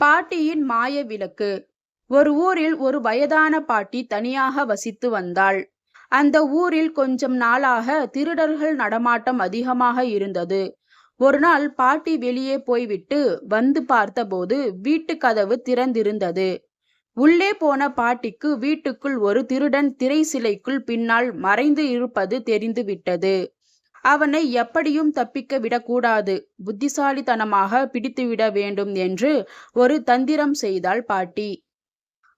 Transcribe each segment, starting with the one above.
பாட்டியின் மாய விளக்கு. ஒரு ஊரில் ஒரு வயதான பாட்டி தனியாக வசித்து வந்தாள். அந்த ஊரில் கொஞ்சம் நாளாக திருடர்கள் நடமாட்டம் அதிகமாக இருந்தது. ஒரு நாள் பாட்டி வெளியே போய்விட்டு வந்து பார்த்தபோது வீட்டு கதவு திறந்திருந்தது. உள்ளே போன பாட்டிக்கு வீட்டுக்குள் ஒரு திருடன் திரை சிலைக்குள் பின்னால் மறைந்து இருப்பது தெரிந்துவிட்டது. அவனை எப்படியும் தப்பிக்க விடக்கூடாது. புத்திசாலித்தனமாக பிடித்துவிட வேண்டும் என்று ஒரு தந்திரம் செய்தாள் பாட்டி.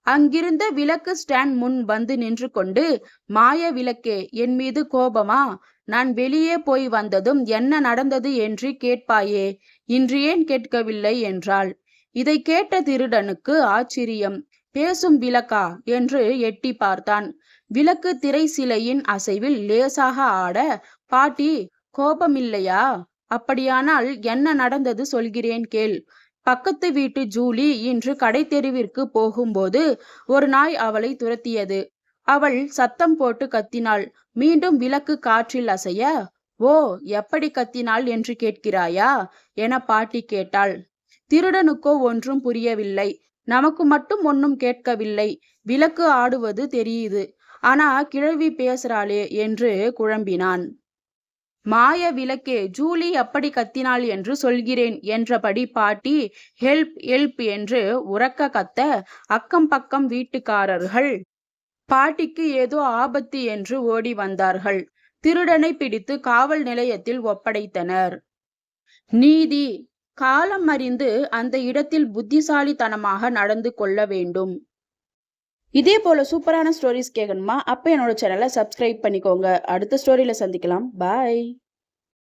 அங்கிருந்த விளக்கு ஸ்டாண்ட் முன் வந்து நின்று கொண்டு மாய விளக்கே என் மீது கோபமா? நான் வெளியே போய் வந்ததும் என்ன நடந்தது என்று கேட்பாயே? இன்று ஏன் கேட்கவில்லை? என்றாள். இதை கேட்ட திருடனுக்கு ஆச்சரியம். பேசும் விளக்கா? என்று எட்டி பார்த்தான். விளக்கு திரை சிலையின் அசைவில் லேசாக ஆட பாட்டி கோபமில்லையா? அப்படியானால் என்ன நடந்தது சொல்கிறேன் கேள். பக்கத்து வீட்டு ஜூலி இன்று கடை தெருவிற்கு போகும்போது ஒரு நாய் அவளை துரத்தியது. அவள் சத்தம் போட்டு கத்தினாள். மீண்டும் விளக்கு காற்றில் அசைய? ஓ எப்படி கத்தினாள் என்று கேட்கிறாயா? என பாட்டி கேட்டாள். திருடனுக்கோ ஒன்றும் புரியவில்லை. நமக்கு மட்டும் ஒன்னும் கேட்கவில்லை. விளக்கு ஆடுவது தெரியுது. ஆனா கிழவி பேசுறாளே என்று குழம்பினான். மாய விளக்கே ஜூலி அப்படி கத்தினாள் என்று சொல்கிறேன் என்றபடி பாட்டி ஹெல்ப் ஹெல்ப் என்று உறக்க கத்த அக்கம் பக்கம் வீட்டுக்காரர்கள் பாட்டிக்கு ஏதோ ஆபத்து என்று ஓடி வந்தார்கள். திருடனை பிடித்து காவல் நிலையத்தில் ஒப்படைத்தனர். நீதி காலம் அறிந்து அந்த இடத்தில் புத்திசாலித்தனமாக நடந்து கொள்ள வேண்டும். இதே போல சூப்பரான ஸ்டோரிஸ் கேட்கணுமா அப்போ என்னோட சேனலை சப்ஸ்கிரைப் பண்ணிக்கோங்க. அடுத்த ஸ்டோரியில் சந்திக்கலாம். பாய்